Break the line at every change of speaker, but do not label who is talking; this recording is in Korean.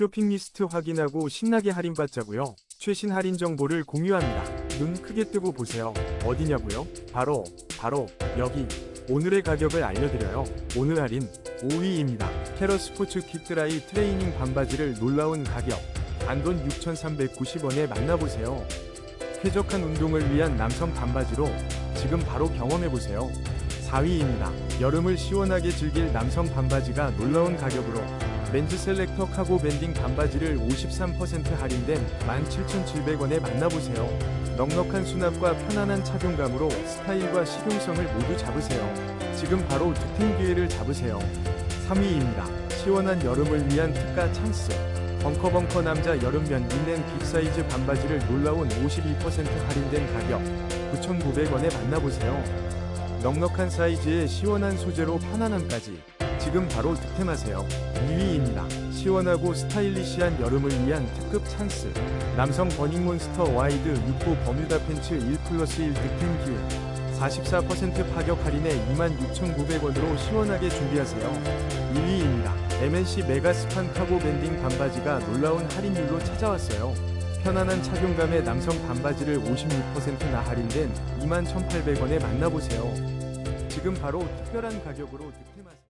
쇼핑 리스트 확인하고 신나게 할인받자고요. 최신 할인 정보를 공유합니다. 눈 크게 뜨고 보세요. 어디냐고요? 바로 바로 여기. 오늘의 가격을 알려드려요. 오늘 할인 5위입니다. 캐러 스포츠 킥드라이 트레이닝 반바지를 놀라운 가격. 단돈 6,390원에 만나보세요. 쾌적한 운동을 위한 남성 반바지로 지금 바로 경험해보세요. 4위입니다. 여름을 시원하게 즐길 남성 반바지가 놀라운 가격으로 멘즈 셀렉터 카고 밴딩 반바지를 53% 할인된 17,700원에 만나보세요. 넉넉한 수납과 편안한 착용감으로 스타일과 실용성을 모두 잡으세요. 지금 바로 득템 기회를 잡으세요. 3위입니다. 시원한 여름을 위한 특가 찬스. 벙커벙커 남자 여름면 린넨 빅사이즈 반바지를 놀라운 52% 할인된 가격 9,900원에 만나보세요. 넉넉한 사이즈에 시원한 소재로 편안함까지 지금 바로 득템하세요. 2위입니다. 시원하고 스타일리시한 여름을 위한 특급 찬스. 남성 버닝몬스터 와이드 6호 버뮤다 팬츠 1 플러스 1 득템 기회. 44% 파격 할인에 26,900원으로 시원하게 준비하세요. 1위입니다. MNC 메가스판 카고 밴딩 반바지가 놀라운 할인율로 찾아왔어요. 편안한 착용감의 남성 반바지를 56%나 할인된 21,800원에 만나보세요. 지금 바로 특별한 가격으로 득템하세요.